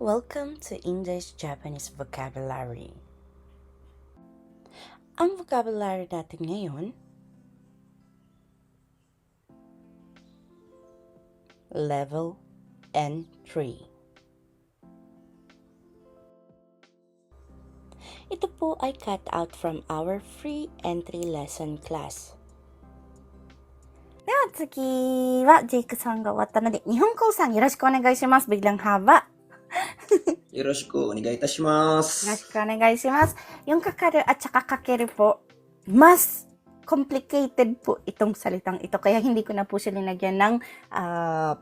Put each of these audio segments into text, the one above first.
Welcome to English Japanese Vocabulary. Ang vocabulary natin ngayon Level N3 Ito po ay cut out from our free entry lesson class. では次はジェイクさんが終わったので、日本講さんよろしくお願いします。ビギランハーバー。 よろしくお願いいたします。よろしくお願いします. Yung kakaru at saka kakeru po, mas complicated po itong salitang ito. Kaya hindi ko na po siya linagyan ng ah,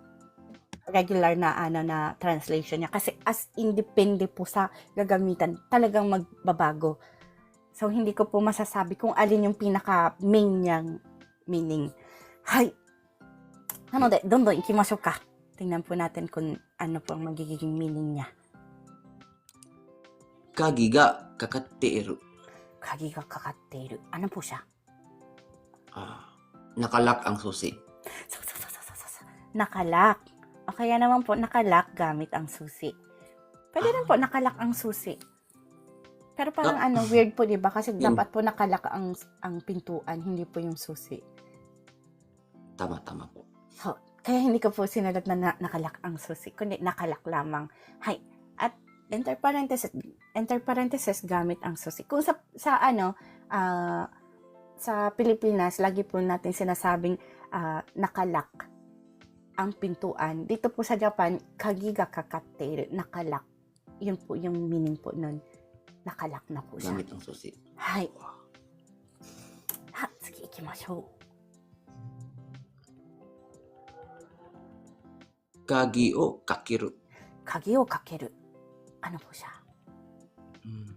regular na ano na translation niya. Kasi as independe po sa gagamitan, talagang magbabago. So, hindi ko po masasabi kung alin yung pinaka-main niyang meaning. Hay! Ano de, dondon ikimashou ka. Tingnan po natin kung ano po ang magiging meaning niya. Kagi ga kakatteru. Kagi ga kakatteru. Ano po siya? Ah, nakalak ang susi. So, so, so, so, so, so. Nakalak. O kaya naman po, nakalak gamit ang susi. Pwede ah. rin po, ah. nakalak ang susi. Pero parang ah. ano, weird po, di ba? Kasi dapat po nakalak ang, ang pintuan, hindi po yung susi. Tama, tama po. So, kaya hindi ko po sinalat na, na nakalak ang susi, kundi nakalak lamang. Hay. At enter parenthesis, enter parenthesis gamit ang susi. Kung sa, sa ano, ah, sa Pilipinas, lagi po natin sinasabing ah, nakalak ang pintuan. Dito po sa Japan, kagi ga kakatte, nakalak. Yun po yung meaning po nun. Nakalak na po siya. Gamit ang susi. はい。は、次行きましょう。 Kagi o kakiru. 鍵をかける。Ano po siya? Hmm.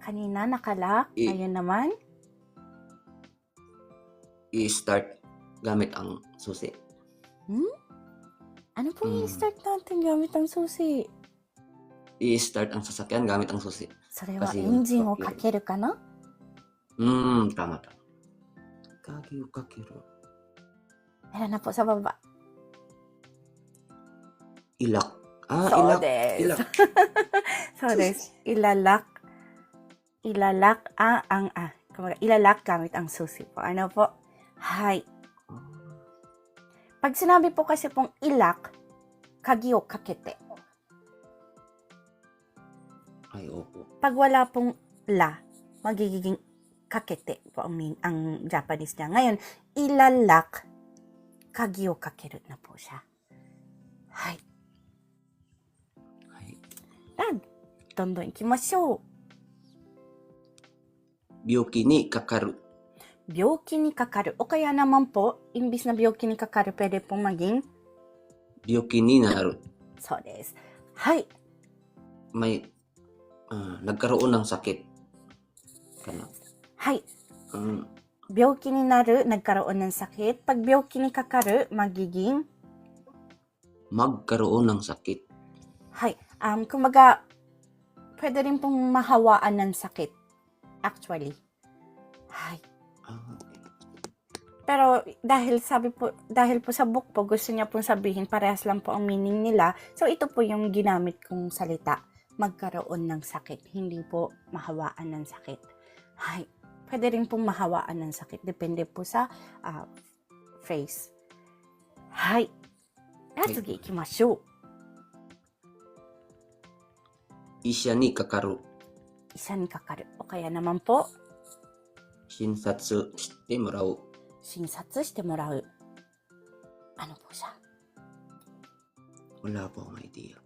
Kanina nakalak, I- ngayon naman, I-start gamit ang susi. ano po Hmm. i-start natin gamit ang susi? I-start ang sasakyan gamit ang susi. それは Kasi エンジンを yung- かけるかな Hmm, tama-tama. Kagi o kakiru. Meron na po sa baba. ilak. Ah, so ilak. Des. Ilak. so des, ilalak. Ilalak ang ang ah. Kumbaga, ilalak gamit ang susi po. Ano po? Hi. Pag sinabi po kasi pong ilak, kagi o kakete. Ay, opo. Pag wala pong la, magiging kakete po ang, ang Japanese niya. Ngayon, ilalak, kagi o na po siya. Hi. Dondo ikimashou. Byoki ni kakaru. 病気にかかる。O kaya naman po, imbis na 病気にかかる, pwede pong maging, Byoki ni naru. そうです。はい。 May ah, nagkaroon ng sakit. Kana. はい。 Um, 病気になる, nagkaroon ng sakit. Pag 病気にかかる, magiging, magkaroon ng sakit. はい。Um, kumbaga, pwede rin pong mahawaan ng sakit. Actually. Hay. Ah. Pero dahil sabi po, dahil po sa book po, gusto niya pong sabihin, parehas lang po ang meaning nila. So ito po yung ginamit kong salita. Magkaroon ng sakit. Hindi po mahawaan ng sakit. Hay. Pwede rin pong mahawaan ng sakit. Depende po sa ah, phrase. Hay. Atはい sige, ikimashou. Isya ni kakaru. Isa ni kakaru. O kaya naman po, 診察してもらう。診察してもらう。Ano po siya? Wala po akong idea.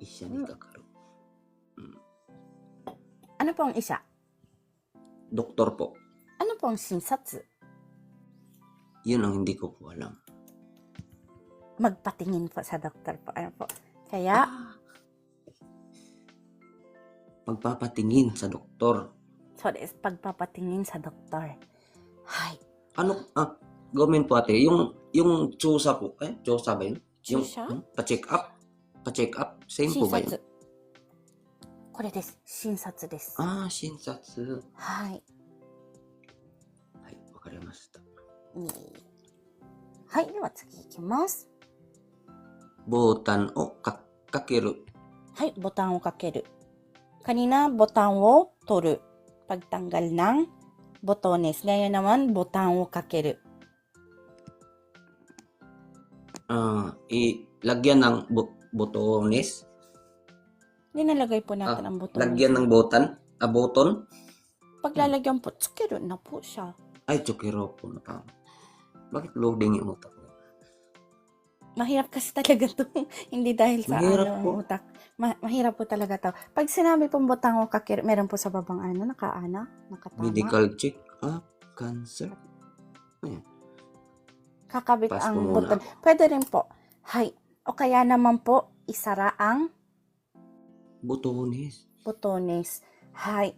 Isya ni kakaru. Ano po ang isa? Doktor po. Ano po ang shinsatsu? Yun ang hindi ko po alam. magpatingin po sa doktor po. Ano po? Kaya, Magpapatingin sa doktor. so is pagpapatingin sa doktor. Hay. Ano, ah, gawin po ate, yung, yung tsusa po, eh, tsusa ba yun? Yung, Tsusa? hmm, pa-check up? Pa-check up? Same po ba yun? 診察。これです。診察です。 Ah, 診察。はい。はい、わかりました。いいはい。では次いきます。ボタンをか かける。はい, butang o kakeru. Kanina, butang o toru. Pagtanggal ng botones. Ngayon naman, butang o kakeru. Ah, ilagyan ng bu- botones. Nilalagay po natin ang botones. Lagyan ng botan. Ah, boton. Paglalagyan po, tsukeru na po siya. Ay, tsukiro po na tama. Bakit loading yung utak ko? Mahirap kasi talaga to. Hindi dahil sa Mahirap ano, po. utak. Ma- mahirap po talaga to. Pag sinabi pong butang o kakeru, meron po sa babang ano, nakaana, nakatama. Medical check up, cancer. Kakabit Pass ang buton. Pwede rin po. Hay. O kaya naman po, isara ang Botones. botones. Hay.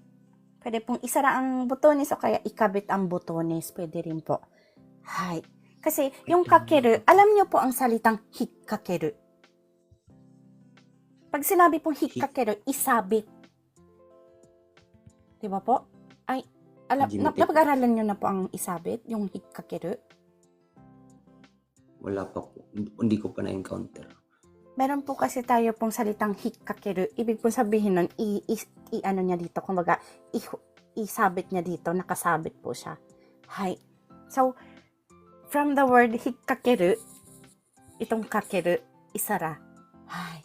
Pwede pong isara ang botones o kaya ikabit ang botones. Pwede rin po. Hay. Kasi yung kakeru, alam niyo po ang salitang hikakeru. Pag sinabi pong hikakeru, isabit. Di ba po? Ay, alam, na, napag-aralan niyo na po ang isabit, yung hikakeru. Wala pa po. Hindi ko pa na-encounter. Meron po kasi tayo pong salitang hikakeru. Ibig po sabihin nun, i, i, i- ano niya dito, kumbaga, i, isabit niya dito, nakasabit po siya. Hay. So, from the word hikakeru, itong kakeru, isara. Hay.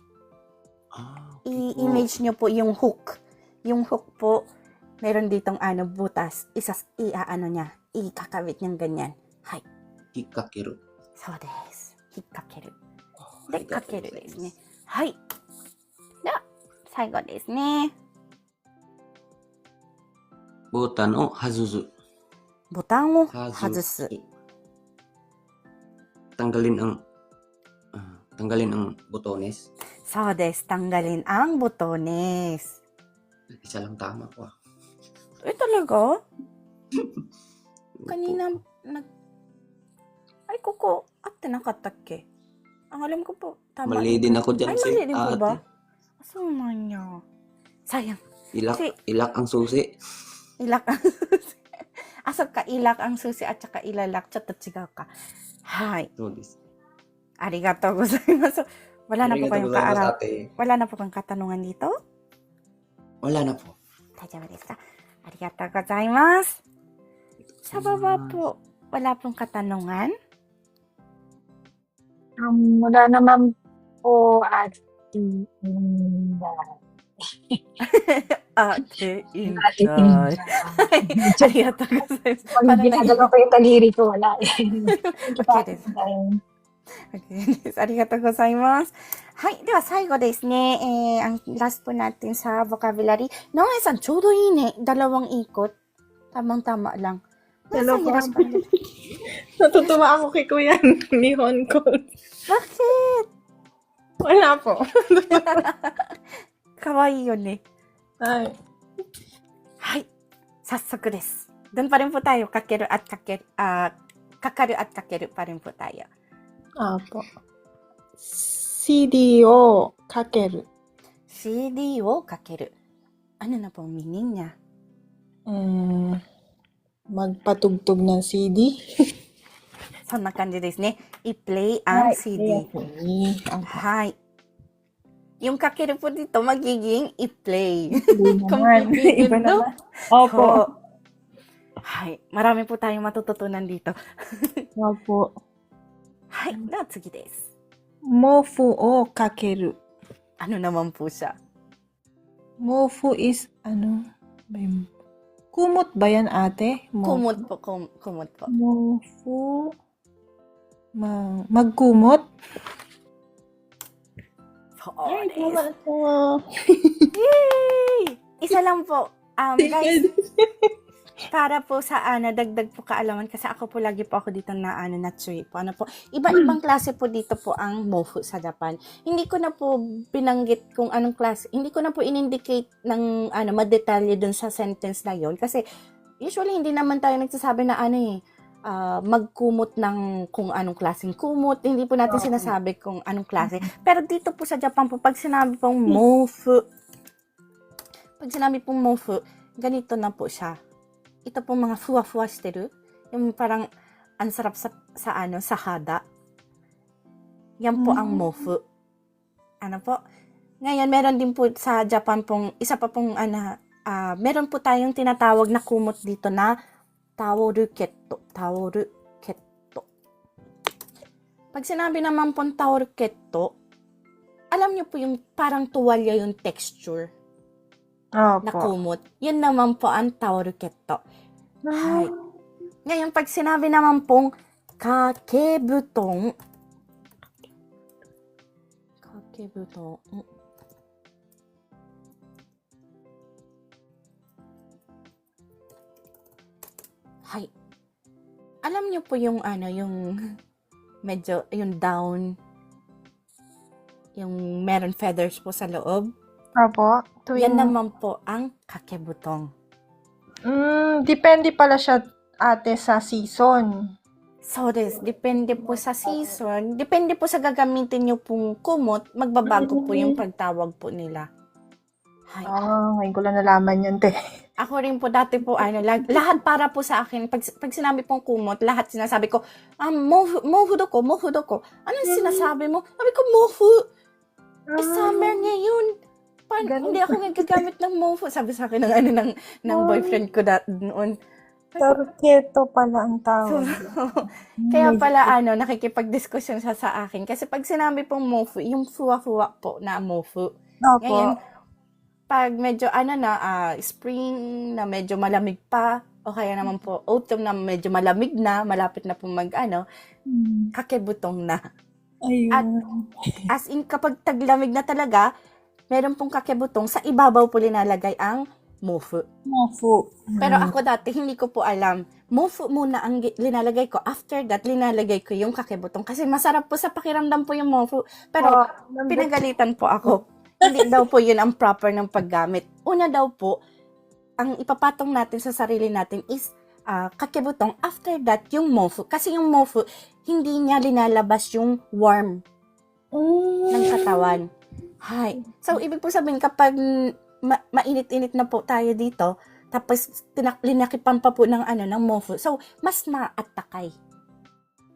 Ah, I-image niyo po yung hook. Yung hook po, meron ditong ano, butas. Isas, i-ano niya, ikakabit niyang ganyan. Hay. Hikakeru. So des. Hikakeru. あで、りがとうごかけるでざいますすね。はい。では、最後ですね。ボタンを外す。ボタンを Hazu. 外す。 tanggalin ang ah, tanggalin ang botones. So des, tanggalin ang botones. Isa lang tama ko. Ah. Eh, talaga? Kanina, nag... Ay, koko, ate nakatake. Ang alam ko po, tama. Mali din ako dyan Ay, si mali din po ba? ate. Aso man niyo. Sayang. Ilak, Si- ilak ang susi. Ilak ang susi. Asap ka ilak ang susi at saka ilalak. Chat at sigaw ka. Hay. そうです。ありがとうございます。Wala na po kayong kaaraw. ate. Wala na po kang katanungan dito? Wala na po. 大丈夫ですかありがとうございます。Sa baba po, wala pong katanungan? Um, wala naman po at mm, Ate Ate Inday. Inday. ありがとうございます。Pag Parang ginagawa ko yung taliri ko, wala eh. Okay です Okay です。ありがとうございます。はい。では最後ですね。えー、ang last po natin sa vocabulary. Noe san, ちょうどいいね。dalawang ikot. Tamang-tama lang. Nasa Dalawa. hirapan. Natutuwa ako kay Kuya Nihon ko. Bakit? Wala po. Kawaii yun eh. はい。はい。早速です。どんパルンポタイをかけるあかけるあかかるあかけるパルンポタイあと CD をかける。CD をかける。あなたもみにんや。う meaning CD. そんな感じですね。i-play ア CD。はい。yung kakiri po dito magiging i-play. Completely Iba no? naman. Opo. So, marami po tayong matututunan dito. Opo. Hi, na tsugi desu. Mofu o kakeru. Ano naman po siya? Mofu is ano? May... Kumot ba yan ate? Mofu. Kumot po, kum, kumot po. Mofu. Ma- magkumot? Ay, tama po. Yay! Isa lang po. Um, guys, para po sa ano, dagdag po kaalaman kasi ako po lagi po ako dito na ano, na tsui po. Ano po, iba-ibang klase po dito po ang mofu sa Japan. Hindi ko na po binanggit kung anong klase, hindi ko na po in-indicate ng ano, madetalye dun sa sentence na yon kasi usually hindi naman tayo nagsasabi na ano eh, ah, magkumot ng kung anong klaseng kumot. Hindi po natin Oo. sinasabi kung anong klase. Pero dito po sa Japan po, pag sinabi pong mofu, pag sinabi pong mofu, ganito na po siya. Ito pong mga fuwa-fuwa shiteru. Yung parang ang sarap sa, sa ano, sa hada. Yan po ang Mm. mofu. Ano po? Ngayon, meron din po sa Japan pong, isa pa pong, ano, ah, meron po tayong tinatawag na kumot dito na taworu ketto. Taworu ketto. Pag sinabi naman pong taworu ketto, alam niyo po yung parang tuwalya yung texture na Opo. kumot. Yun naman po ang taworu ketto. Hi. Ngayon, pag sinabi naman pong kakebutong, kakebutong, Hi. Alam niyo po yung ano, yung medyo, yung down, yung meron feathers po sa loob. Opo. Yan Tuwing, naman po ang kakebutong. mm, depende pala siya ate sa season. So, this, depende po sa season, depende po sa gagamitin nyo pong kumot, magbabago po yung pagtawag po nila. Hay. Ah, ngayon ko lang nalaman yan, te. Ako rin po dati po, ano, lag- lahat para po sa akin, pag, pag sinabi pong kumot, lahat sinasabi ko, ah, mohu, mohu do ko, mohu do ko. Anong sinasabi mo? Sabi ko, mohu. Eh, summer ngayon. Pa- Ganun hindi ako nagagamit ng mohu. Sabi sa akin ng, ano, ng, ng boyfriend ko dat noon. Tarketo pala ang So, tawag. Kaya pala ano, nakikipag-discussion siya sa akin. Kasi pag sinabi pong mofu, yung fuwa-fuwa po na mofu. Opo. Pag medyo ano na, ah, spring na medyo malamig pa, o kaya naman po autumn na medyo malamig na, malapit na po mag ano, Hmm. kakebutong na. Ayun. At as in, kapag taglamig na talaga, meron pong kakebutong, sa ibabaw po linalagay ang mofu. Mofu. Pero ako dati, hindi ko po alam. Mofu muna ang linalagay ko. After that, linalagay ko yung kakebutong. Kasi masarap po sa pakiramdam po yung mofu. Pero pinagalitan po ako. Hindi daw po yun ang proper ng paggamit. Una daw po, ang ipapatong natin sa sarili natin is ah, kakebutong. After that, yung mofu. Kasi yung mofu, hindi niya linalabas yung warm ng katawan. Hi. So, ibig po sabihin, kapag ma- mainit-init na po tayo dito, tapos tinak- linakipan pa po ng ano ng mofu. So, mas maatakay.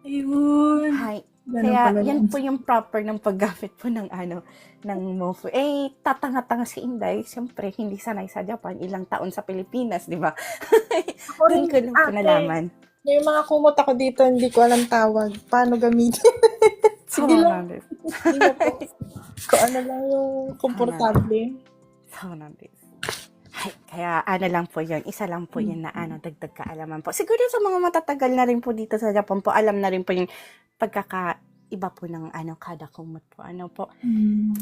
Ayun. Hi. Ganun Kaya pala yan po yung proper ng paggamit po ng ano ng mofu. Eh tatanga-tanga si Inday, siyempre hindi sanay sa Japan, ilang taon sa Pilipinas, di ba? Doon ko lang po nalaman. May mga kumot ako dito, hindi ko alam tawag. Paano gamitin? Sige So, lang. Kung ano lang yung komportable. So, kaya ano lang po yun, isa lang po yun na ano, dagdag kaalaman po. Siguro sa mga matatagal na rin po dito sa Japan po, alam na rin po yung pagkakaiba po ng ano, kada kumot po. Ano po.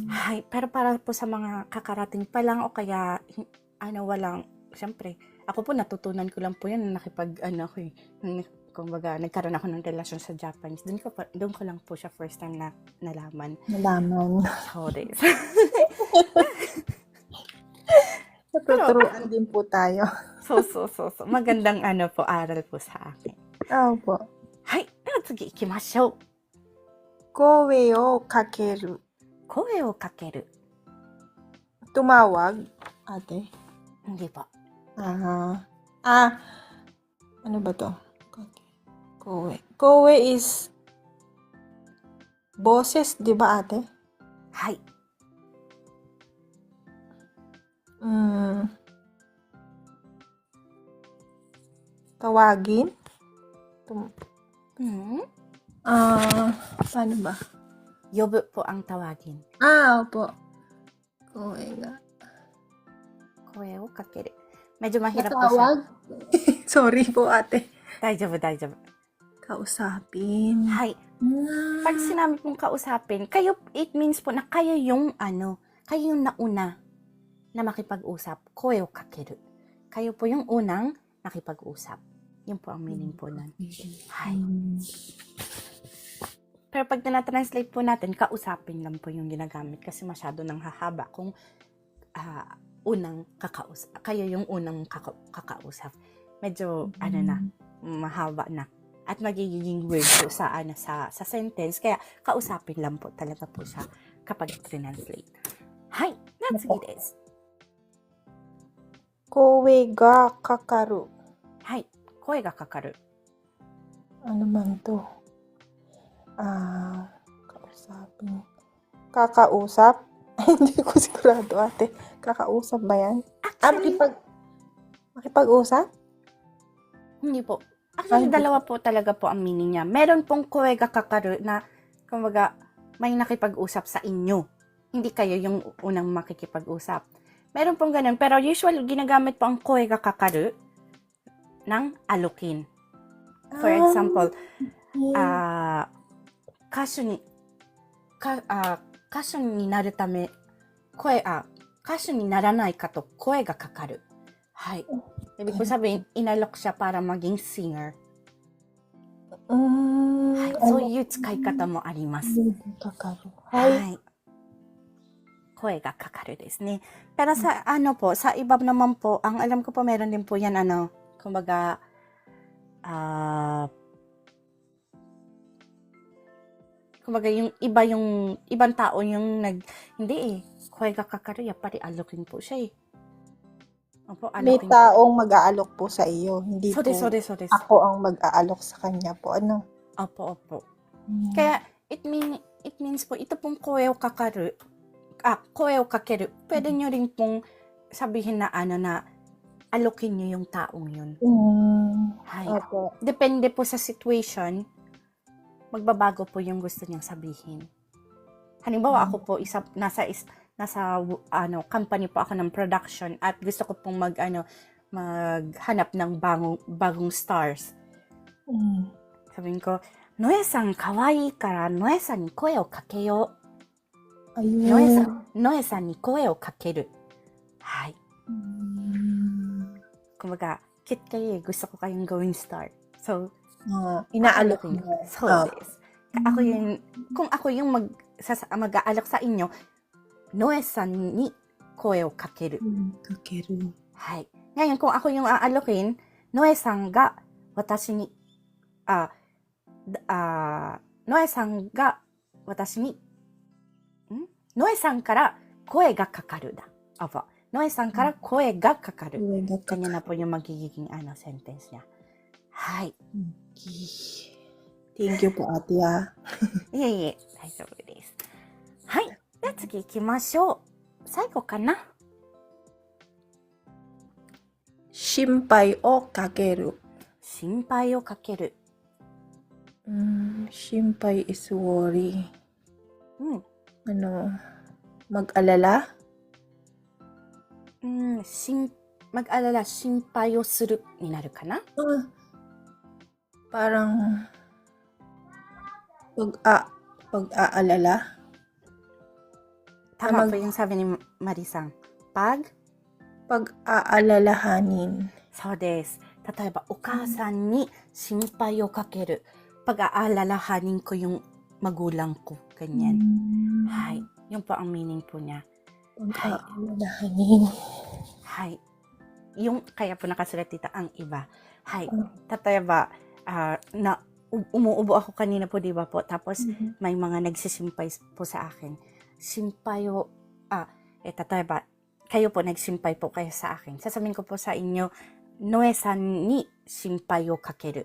Ay, pero para po sa mga kakarating pa lang o kaya ano walang, siyempre, ako po natutunan ko lang po yan nakipag ano ko eh, kumbaga nagkaroon ako ng relasyon sa Japanese. Doon ko pa, doon ko lang po siya first time na nalaman. Nalaman. So, this. Natuturuan din po tayo. so, so, so, so. Magandang ano po, aral po sa akin. Opo. Hai, では次行きましょう。 Kowe o kakeru. 声をかける。 Tumawag. Ate. Hindi po. Ah. Ah. Ano ba to? Kowe. Kowe is boses, di ba ate? はい。 mm, tawagin. Tum- hmm? Ah, uh, paano ba? Yobo po ang tawagin. Ah, opo. Koe nga. Koe o kakere. Medyo mahirap po siya. Sorry po ate. Daijabu, daijabu. Kausapin. Hay. Ah. Pag sinabi pong kausapin, kayo, it means po na kayo yung ano, kayo yung nauna na makipag-usap. Koe o kakeru. Kayo po yung unang nakipag-usap. Yun po ang meaning po nun. Hi. Pero pag na-translate po natin, kausapin lang po yung ginagamit kasi masyado nang hahaba kung ah, unang kakausap. Kayo yung unang kaka- kakausap. Medyo, ano na, mahaba na. At magiging weird po sa, ano, sa, sa sentence. Kaya, kausapin lang po talaga po siya kapag translate. Hi, natsugi desu. Kowe ga kakaru. Hi, koe ga kakaru. Ano man to? Ah, kausapin. Kakausap? Hindi ko sigurado ate. Kakausap ba yan? Ah, Actually, makipag... Makipag-usap? Hindi po. Actually, Ay, dalawa po talaga po ang meaning niya. Meron pong koega kakaru na, kumbaga, may nakipag-usap sa inyo. Hindi kayo yung unang makikipag-usap. Meron pong ganun. Pero usual, ginagamit po ang koega kakaru ng alukin. For Ah, example, yeah. ah, kasu ni, ka, ah, kasu ni naru tame, koe, ah, kasu ni naranai ka to koe ga kakaru. Hay. Ibig po sabihin, inalok siya para maging singer. Mm, Hay. ano? そういう使い方もあります。 Kakaru. は Ay, い。 声がかかるですね。Pero sa ano po, sa iba naman po, ang alam ko po meron din po yan ano, kumbaga, ah, kumbaga yung iba yung, ibang tao yung nag, hindi eh, koe ga kakaru, yapari alokin po siya eh. Opo, may alokin po. taong mag-aalok po sa iyo. Hindi So po des, so des, so des. ako ang mag-aalok sa kanya po. Ano? Opo, opo. Mm. Kaya, it mean it means po, ito pong koe o kakaru, ah, koe o kakeru, pwede nyo rin pong sabihin na ano na, alokin nyo yung taong yun. Mm, opo. Depende po sa situation, magbabago po yung gusto niyang sabihin. Halimbawa, ako po, isa, nasa, is, nasa, ano, company po ako ng production at gusto ko pong mag, ano, maghanap ng bagong, bagong stars. Mm. Sabihin ko, Noe-san, kawaii kara, Noe-san ni koe o kakeyo. Ayun. Noe-san, Noe-san ni koe o kakeru. Hay. Mm. Kumbaga, cute kayo eh. Gusto ko kayong gawing star. So, Ah, inaalok niyo. So, Ah. this. Ako yung, kung ako yung mag, sas, mag-aalok sa inyo, Noe-san ni koe o kakeru. Kakeru. Hay. Ngayon, kung ako yung aalokin, Noe-san ga watashi ni, ah, d- ah, Noe-san ga watashi ni, ノエさんから声がかかるだ。あば。ノエさんから声がかかる。Kanya na po yung magiging い いえいえ、大丈夫です。はい。じゃあ次行きましょう。最後かな。心配をかける。心配をかける。うん、心配 is worry。うん。Ano? Mag-alala? うん、しん、mag-alala, 心配をするになるかな Ah, parang pag-a pag-aalala. Tama mag- po yung sabi ni Marieさん。pag? Pag-aalalahanin. そうです。例えば、お母さんに心配をかける。Pag-aalalahanin ko yung magulang ko. Ganyan. Mm. Hay. Yun po ang meaning po niya. Pag-aalalahanin. Hay. Yung, kaya po nakasulat dito ang iba. Hay. Oh. Tatayaba, ah, na, u- umuubo ako kanina po, di ba po? Tapos, Mhm. may mga nagsisimpay po sa akin. Simpay o, ah, eh, tatayaba, kayo po nagsimpay po kayo sa akin. Sasabihin ko po sa inyo, Noe-san ni simpay o kakeru.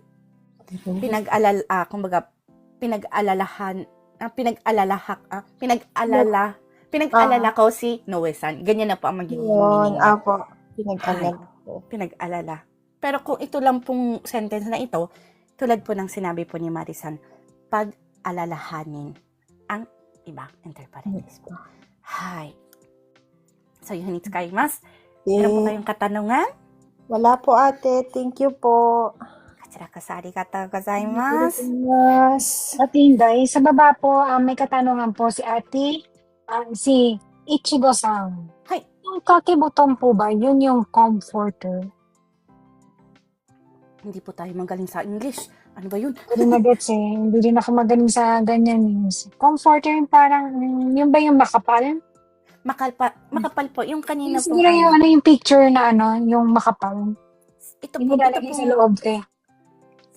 Pinag-alal, ah, kumbaga, pinag-alalahan, ah, pinag-alalahak, ah, pinag-alala, pinag-alala ko si Noe-san. Ganyan na po ang magiging Yun, meaning apo. Pinag-alala ko. pinag-alala. Pero kung ito lang pong sentence na ito, tulad po ng sinabi po ni Marisan, pag-alalahanin ang iba. Enter parenthesis po. Hi. So, yun itsukayimasu. Meron po kayong katanungan? wala po ate. Thank you po. Kachiraka arigatou gozaimasu. Mas. Ate Inday, sa baba po, ah, may katanungan po si ate, ah, si Ichigo-san. Hay. Yung kakibutong po ba, yun yung comforter? Hindi po tayo magaling sa English. Ano ba yun? Hindi na gets eh. Hindi rin ako magaling sa ganyan news. Comforter yung parang, yun ba yung makapal? Makapal, makapal po. Yung kanina po. Siguro yung ano yung picture na ano, yung makapal. Ito po, ito nilalagay po. sa loob eh.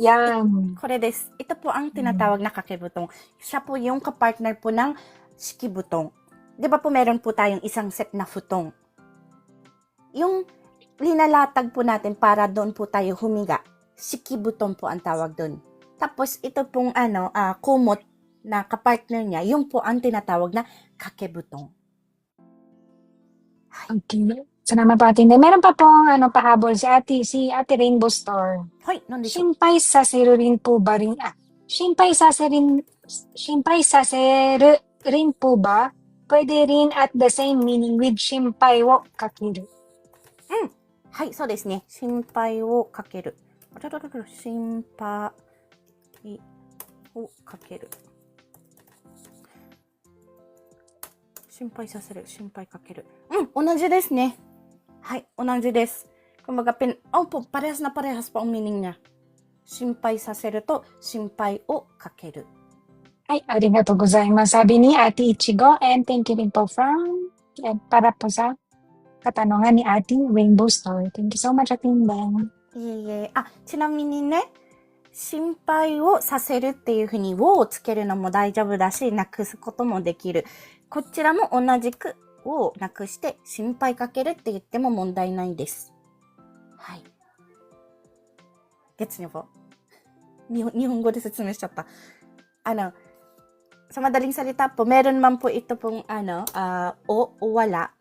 Yan. Kore desu. Ito po ang tinatawag na kakibutong. Siya po yung kapartner po ng shikibutong. Di ba po meron po tayong isang set na futong? Yung linalatag po natin para doon po tayo humiga. Shikibutong po ang tawag doon. Tapos ito pong ano, ah, kumot, na kapartner niya, yung po ang tinatawag na kakebutong. Okay. Salamat po Ate Inday. Meron pa pong ano, pahabol si Ate, si Ate Rainbow Store. Hoy, non deしょう Shinpai saseru rin po ba rin? Ah, shinpai saserin, shinpai saseru rin po ba? Pwede rin at the same meaning with shinpai wo kakeru. はい、そうですね。心配をかける。あらららら、心配をかける。心配させる、心配かける。うん、同じですね。 はい、同じです。クマペン、あ、ポパレスナパレスポンミニンヤ。心配させると心配をかける。はい、ありがとうございます。アビニアティチゴ、エンテンキリンポファン、パラポザ、カタノガニアティ、ウィンボストーリー。Thank アティンバン。いえいえ、あ、ちなみにね、心配をさせるっていうふうに、ををつけるのも大丈夫だし、なくすこともできる。こちらも同じく、をなくして心配かけるって言っても問題ないです。はい。月にぼ。日本語で説明しちゃった。あの、サさまだりんされた、メめるマンポイットポン、あの、あお、おわら、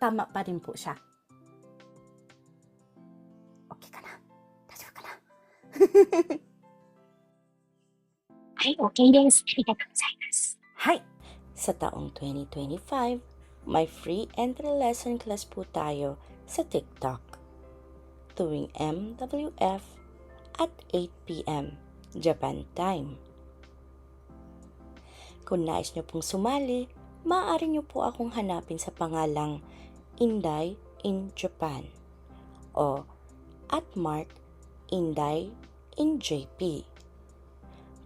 たまパぱりんぽしゃ。OK かな？大丈夫かな？はい、OK です。ありがとうございます。はい。Sa taong 2025, may free entry lesson class po tayo sa TikTok. Tuwing MWF at 8pm Japan time. Kung nais nyo pong sumali, maaari nyo po akong hanapin sa pangalang Inday in Japan o at Mark Inday in JP.